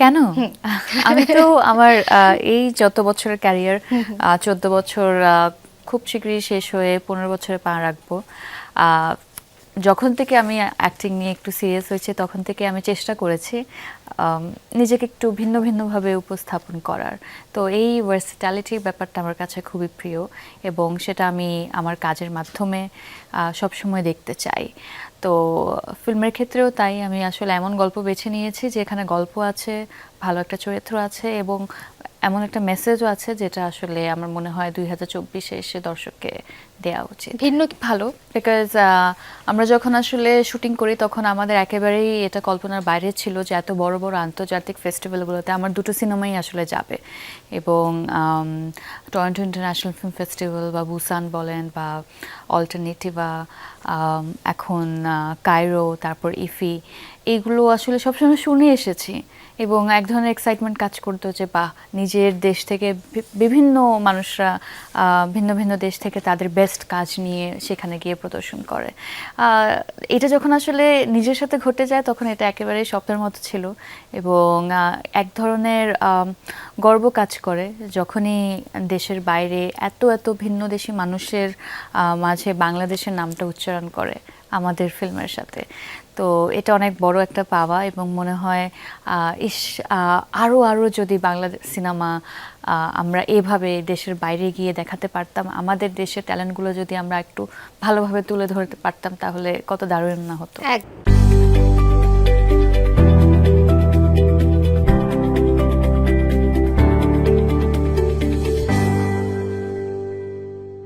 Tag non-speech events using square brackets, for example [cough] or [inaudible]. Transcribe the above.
কেন? আমি তো [laughs] আমার এই যত বছরের ক্যারিয়ার চোদ্দ বছর আহ, খুব শীঘ্রই শেষ হয়ে পনেরো বছরে পা রাখব। আহ, যখন থেকে আমি অ্যাক্টিং নিয়ে একটু সিরিয়াস হয়েছে, তখন থেকে আমি চেষ্টা করেছি নিজেকে একটু ভিন্ন ভিন্নভাবে উপস্থাপন করার। তো এই ভার্সিটালিটির ব্যাপারটা আমার কাছে খুবই প্রিয় এবং সেটা আমি আমার কাজের মাধ্যমে সবসময় দেখতে চাই। তো ফিল্মের ক্ষেত্রেও তাই, আমি আসলে এমন গল্প বেছে নিয়েছি যেখানে গল্প আছে, ভালো একটা চরিত্র আছে এবং এমন একটা মেসেজও আছে যেটা আসলে আমার মনে হয় দুই হাজার চব্বিশে এসে দর্শককে দেওয়া উচিত। ভিন্ন কি ভালো? বিকজ আমরা যখন আসলে শুটিং করি তখন আমাদের একেবারেই এটা কল্পনার বাইরে ছিল যে এত বড় বড় আন্তর্জাতিক ফেস্টিভ্যালগুলোতে আমার দুটো সিনেমাই আসলে যাবে। এবং টরন্টো ইন্টারন্যাশনাল ফিল্ম ফেস্টিভ্যাল বা বুসান বলেন বা অল্টারনেটিভা এখন আহ, কায়রো তারপর ইফি এইগুলো আসলে সবসময় শুনে এসেছি এবং এক ধরনের এক্সাইটমেন্ট কাজ করতো যে বাহ নিজের দেশ থেকে বিভিন্ন মানুষরা ভিন্ন ভিন্ন দেশ থেকে তাদের বেস্ট কাজ নিয়ে সেখানে গিয়ে প্রদর্শন করে। এটা যখন আসলে নিজের সাথে ঘটে যায় তখন এটা একেবারে স্বপ্নের মতো ছিল এবং এক ধরনের গর্ব কাজ করে যখনই দেশের বাইরে এত এত ভিন্ন দেশি মানুষের মাঝে বাংলাদেশের নামটা উচ্চারণ করে আমাদের ফিল্মের সাথে। তো এটা অনেক বড় একটা পাওয়া এবং মনে হয় ইস আহ, আরও আরও যদি বাংলা সিনেমা আমরা এভাবে দেশের বাইরে গিয়ে দেখাতে পারতাম আমাদের দেশের ট্যালেন্টগুলো যদি আমরা একটু ভালোভাবে তুলে ধরতে পারতাম তাহলে কত দারুণ না হতো। এক